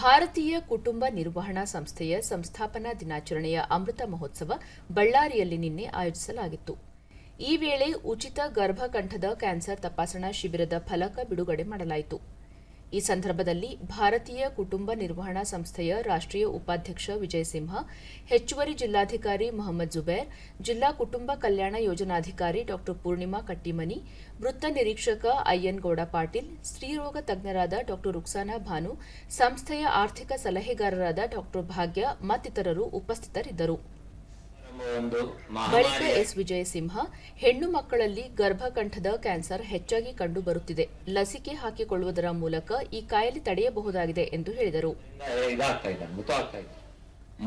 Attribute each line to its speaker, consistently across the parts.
Speaker 1: ಭಾರತೀಯ ಕುಟುಂಬ ನಿರ್ವಹಣಾ ಸಂಸ್ಥೆಯ ಸಂಸ್ಥಾಪನಾ ದಿನಾಚರಣೆಯ ಅಮೃತ ಮಹೋತ್ಸವ ಬಳ್ಳಾರಿಯಲ್ಲಿ ನಿನ್ನೆ ಆಯೋಜಿಸಲಾಗಿತ್ತು. ಈ ವೇಳೆ ಉಚಿತ ಗರ್ಭಕಂಠದ ಕ್ಯಾನ್ಸರ್ ತಪಾಸಣಾ ಶಿಬಿರದ ಫಲಕ ಬಿಡುಗಡೆ ಮಾಡಲಾಯಿತು. ಈ ಸಂದರ್ಭದಲ್ಲಿ ಭಾರತೀಯ ಕುಟುಂಬ ನಿರ್ವಹಣಾ ಸಂಸ್ಥೆಯ ರಾಷ್ಟ್ರೀಯ ಉಪಾಧ್ಯಕ್ಷ ವಿಜಯಸಿಂಹ ಹೆಚ್ಚುವರಿ ಜಿಲ್ಲಾಧಿಕಾರಿ ಮೊಹಮ್ಮದ್ ಜುಬೇರ್, ಜಿಲ್ಲಾ ಕುಟುಂಬ ಕಲ್ಯಾಣ ಯೋಜನಾಧಿಕಾರಿ ಡಾ ಪೂರ್ಣಿಮಾ ಕಟ್ಟಿಮನಿ, ವೃತ್ತ ನಿರೀಕ್ಷಕ ಐಎನ್ ಗೌಡ ಪಾಟೀಲ್ ಸ್ತ್ರೀರೋಗ ತಜ್ಞರಾದ ಡಾ ರುಕ್ಸಾನಾ ಭಾನು, ಸಂಸ್ಥೆಯ ಆರ್ಥಿಕ ಸಲಹೆಗಾರರಾದ ಡಾ ಭಾಗ್ಯ ಮತ್ತಿತರರು ಉಪಸ್ಥಿತರಿದ್ದರು. ಬಳಿಕ
Speaker 2: ಎಸ್.
Speaker 1: ಎಸ್ ವಿಜಯಸಿಂಹ ಹೆಣ್ಣು ಮಕ್ಕಳಲ್ಲಿ ಗರ್ಭಕಂಠದ ಕ್ಯಾನ್ಸರ್ ಹೆಚ್ಚಾಗಿ ಕಂಡುಬರುತ್ತಿದೆ ಲಸಿಕೆ ಹಾಕಿಕೊಳ್ಳುವುದರ ಮೂಲಕ ಈ ಕಾಯಿಲೆ ತಡೆಯಬಹುದಾಗಿದೆ ಎಂದು ಹೇಳಿದರು.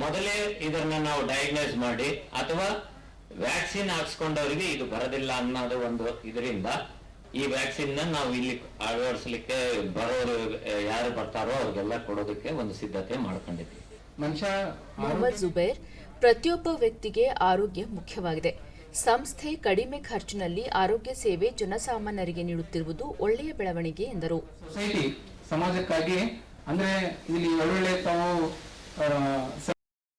Speaker 2: ಮೊದಲೇ ಇದನ್ನ ನಾವು ಡಯಾಗ್ನೈಸ್ ಮಾಡಿ ಅಥವಾ ವ್ಯಾಕ್ಸಿನ್ ಹಾಕ್ಸ್ಕೊಂಡವರಿಗೆ ಇದು ಬರೋದಿಲ್ಲ ಅನ್ನೋದು ಒಂದು ಇದರಿಂದ ಈ ವ್ಯಾಕ್ಸಿನ್ ನಾವು ಇಲ್ಲಿ ಅಳವಡಿಸಲಿಕ್ಕೆ ಬರೋರು ಯಾರು ಬರ್ತಾರೋ ಅವ್ರಿಗೆಲ್ಲ ಕೊಡೋದಕ್ಕೆ ಒಂದು ಸಿದ್ಧತೆ ಮಾಡ್ಕೊಂಡಿದ್ವಿ
Speaker 3: ಮನುಷ್ಯ
Speaker 1: ಮೊಹಮ್ಮದ್ ಜುಬೇರ್ ಪ್ರತಿಯೊಬ್ಬ ವ್ಯಕ್ತಿಗೆ ಆರೋಗ್ಯ ಮುಖ್ಯವಾಗಿದೆ. ಸಂಸ್ಥೆ ಕಡಿಮೆ ಖರ್ಚಿನಲ್ಲಿ ಆರೋಗ್ಯ ಸೇವೆ ಜನಸಾಮಾನ್ಯರಿಗೆ ನೀಡುತ್ತಿರುವುದು ಒಳ್ಳೆಯ ಬೆಳವಣಿಗೆ ಎಂದರು.
Speaker 3: ಸಮಾಜಕ್ಕಾಗಿ ಅಂದ್ರೆ ಇಲ್ಲಿ ಒಳ್ಳೊಳ್ಳೆ ತಾವು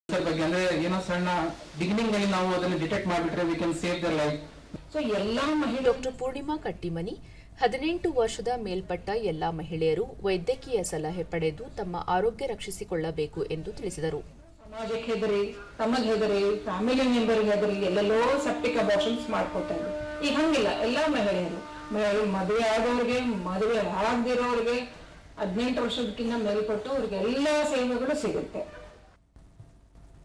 Speaker 3: ಬಗ್ಗೆ ಅಂದ್ರೆ ಏನೋ ಸಣ್ಣ ಬಿಗಿನಿಂಗ್ನಲ್ಲಿ ನಾವು ಅದನ್ನು ಡಿಟೆಕ್ಟ್ ಮಾಡಿಬಿಟ್ರೆ we can save their life
Speaker 4: so ಎಲ್ಲಾ ಮಹಿಳೆ
Speaker 1: ಡಾಕ್ಟರ್ ಪೂರ್ಣಿಮಾ ಕಟ್ಟಿಮನಿ ಹದಿನೆಂಟು ವರ್ಷದ ಮೇಲ್ಪಟ್ಟ ಎಲ್ಲಾ ಮಹಿಳೆಯರು ವೈದ್ಯಕೀಯ ಸಲಹೆ ಪಡೆದು ತಮ್ಮ ಆರೋಗ್ಯ ರಕ್ಷಿಸಿಕೊಳ್ಳಬೇಕು ಎಂದು ತಿಳಿಸಿದರು.
Speaker 4: ಸಮಾಜಕ್ಕೆ ಹೆದರಿ, ತಮಗೆ ಹೆದರಿ ಫ್ಯಾಮಿಲಿ ಮೆಂಬರ್ಗೆ ಹೆದರಿ, ಎಲ್ಲೆಲ್ಲೋ ಸೆಪ್ಟಿಕ್ ಅಬಾರ್ಷನ್ಸ್ ಮಾಡ್ಕೋತಾರೆ ಈಗ ಹಂಗಿಲ್ಲ, ಎಲ್ಲಾ ಮಹಿಳೆಯರು. ಮಹಿಳೆಯರು ಮದುವೆ ಆದವ್ರಿಗೆ, ಮದುವೆ ಆಗದಿರೋರಿಗೆ ಹದಿನೆಂಟು ವರ್ಷದಕ್ಕಿಂತ ಮೇಲ್ಪಟ್ಟು ಅವ್ರಿಗೆ ಎಲ್ಲಾ ಸೇವೆಗಳು ಸಿಗುತ್ತೆ.